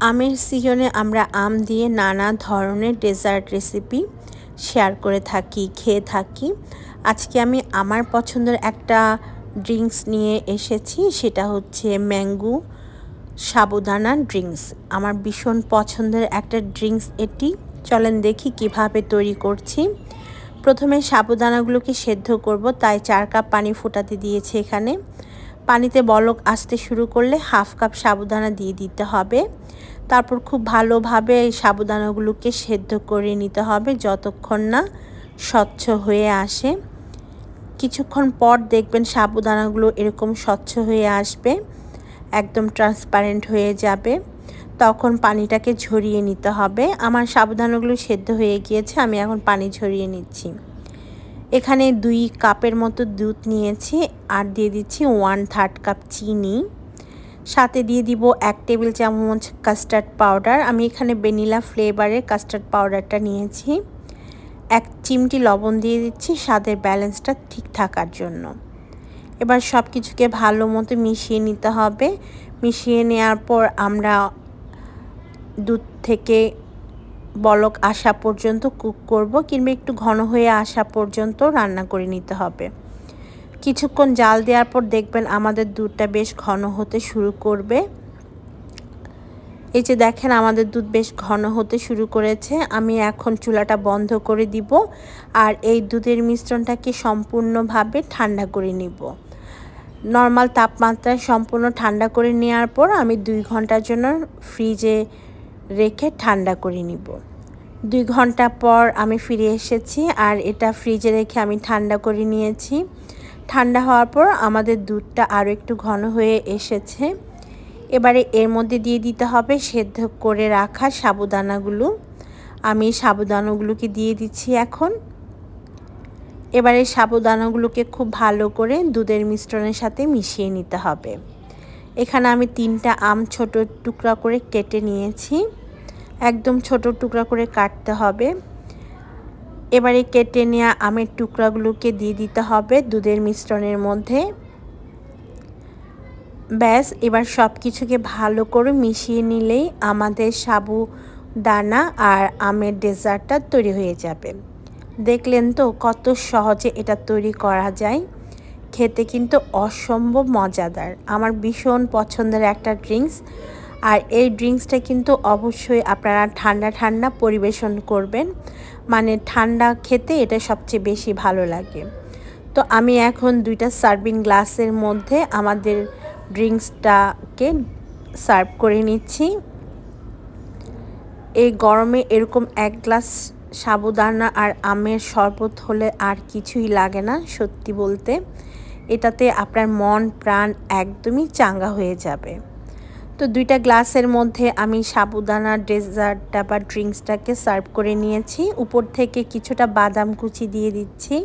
আমের সিজনে আমরা আম দিয়ে নানা ধরনের ডেজার্ট রেসিপি শেয়ার করে থাকি, খেয়ে থাকি। আজকে আমি আমার পছন্দের একটা ড্রিঙ্কস নিয়ে এসেছি, সেটা হচ্ছে ম্যাঙ্গো সাবুদানা ড্রিঙ্কস। আমার ভীষণ পছন্দের একটা ড্রিঙ্কস এটি। চলেন দেখি কীভাবে তৈরি করছি। প্রথমে সাবুদানাগুলোকে সেদ্ধ করব, তাই চার কাপ পানি ফোটাতে দিয়েছি এখানে। পানিতে বলক আসতে শুরু করলে হাফ কাপ সাবুদানা দিয়ে দিতে হবে। তারপর খুব ভালোভাবে এই সাবুদানাগুলোকে সেদ্ধ করে নিতে হবে যতক্ষণ না স্বচ্ছ হয়ে আসে। কিছুক্ষণ পর দেখবেন সাবুদানাগুলো এরকম স্বচ্ছ হয়ে আসবে, একদম ট্রান্সপারেন্ট হয়ে যাবে। তখন পানিটাকে ঝরিয়ে নিতে হবে। আমার সাবুদানাগুলো সেদ্ধ হয়ে গিয়েছে, আমি এখন পানি ঝরিয়ে নিচ্ছি। এখানে দুই কাপের মতো দুধ নিয়েছি আর দিয়ে দিচ্ছি ওয়ান থার্ড কাপ চিনি। সাথে দিয়ে দিব এক টেবিল চামচ কাস্টার্ড পাউডার আমি এখানে ভ্যানিলা ফ্লেভারের কাস্টার্ড পাউডারটা নিয়েছি। এক চিমটি লবণ দিয়ে দিচ্ছি, স্বাদের ব্যালেন্সটা ঠিক থাকার জন্য। এবার সব কিছুকে ভালো মতো মিশিয়ে নিতে হবে। মিশিয়ে নেওয়ার পর আমরা দুধ থেকে বলক আসা পর্যন্ত কুক করব কিংবা একটু ঘন হয়ে আসা পর্যন্ত রান্না করে নিতে হবে। কিছুক্ষণ জাল দেওয়ার পর দেখবেন আমাদের দুধটা বেশ ঘন হতে শুরু করবে। এই যে দেখেন আমাদের দুধ বেশ ঘন হতে শুরু করেছে। আমি এখন চুলাটা বন্ধ করে দিব আর এই দুধের মিশ্রণটাকে সম্পূর্ণভাবে ঠান্ডা করে নিব। নর্মাল তাপমাত্রায় সম্পূর্ণ ঠান্ডা করে নেওয়ার পর আমি দুই ঘণ্টার জন্য ফ্রিজে রেখে ঠান্ডা করে নিব। দুই ঘণ্টা পর আমি ফিরে এসেছি আর এটা ফ্রিজে রেখে আমি ঠান্ডা করে নিয়েছি। ঠান্ডা হওয়ার পর আমাদের দুধটা আরও একটু ঘন হয়ে এসেছে। এবারে এর মধ্যে দিয়ে দিতে হবে সেদ্ধ করে রাখা সাবুদানাগুলো। আমি সাবুদানাগুলোকে দিয়ে দিচ্ছি এখন। এবারে সাবুদানাগুলোকে খুব ভালো করে দুধের মিশ্রণের সাথে মিশিয়ে নিতে হবে। এখানে আমি তিনটা আম ছোট টুকরা করে কেটে নিয়েছি। একদম ছোট টুকরা করে কাটতে হবে। এবারে কেটে নেওয়া আমের টুকরাগুলোকে দিয়ে দিতে হবে দুধের মিশ্রণের মধ্যে। ব্যাস, এবার সব কিছুকে ভালো করে মিশিয়ে নিলেই আমাদের সাবু দানা আর আমের ডেজার্টটা তৈরি হয়ে যাবে। দেখলেন তো কত সহজে এটা তৈরি করা যায়। খেতে কিন্তু অসম্ভব মজাদার। আমার ভীষণ পছন্দের একটা ড্রিঙ্কস। আর এই ড্রিঙ্কসটা কিন্তু অবশ্যই আপনারা ঠান্ডা ঠান্ডা পরিবেশন করবেন। মানে ঠান্ডা খেতে এটা সবচেয়ে বেশি ভালো লাগে। তো আমি এখন দুইটা সার্ভিং গ্লাসের মধ্যে আমাদের ড্রিঙ্কসটাকে সার্ভ করে নিচ্ছি। এই গরমে এরকম এক গ্লাস সাবুদানা আর আমের শরবত হলে আর কিছুই লাগে না, সত্যি বলতে। এটাতে আপনার মন, প্রাণ একদমই চাঙ্গা হয়ে যাবে। তো দুইটা গ্লাসের মধ্যে আমি সাবুদানা ডেজার্টটা বা ড্রিঙ্কসটাকে সার্ভ করে নিয়েছি। উপর থেকে কিছুটা বাদাম কুচি দিয়ে দিচ্ছি।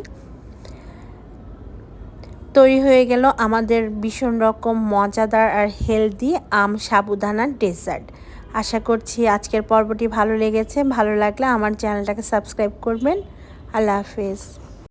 তৈরি হয়ে গেল আমাদের ভীষণ রকম মজাদার আর হেলদি আম সাবুদানার ডেজার্ট। আশা করছি আজকের পর্বটি ভালো লেগেছে। ভালো লাগলে আমার চ্যানেলটাকে সাবস্ক্রাইব করবেন। আল্লাহ হাফেজ।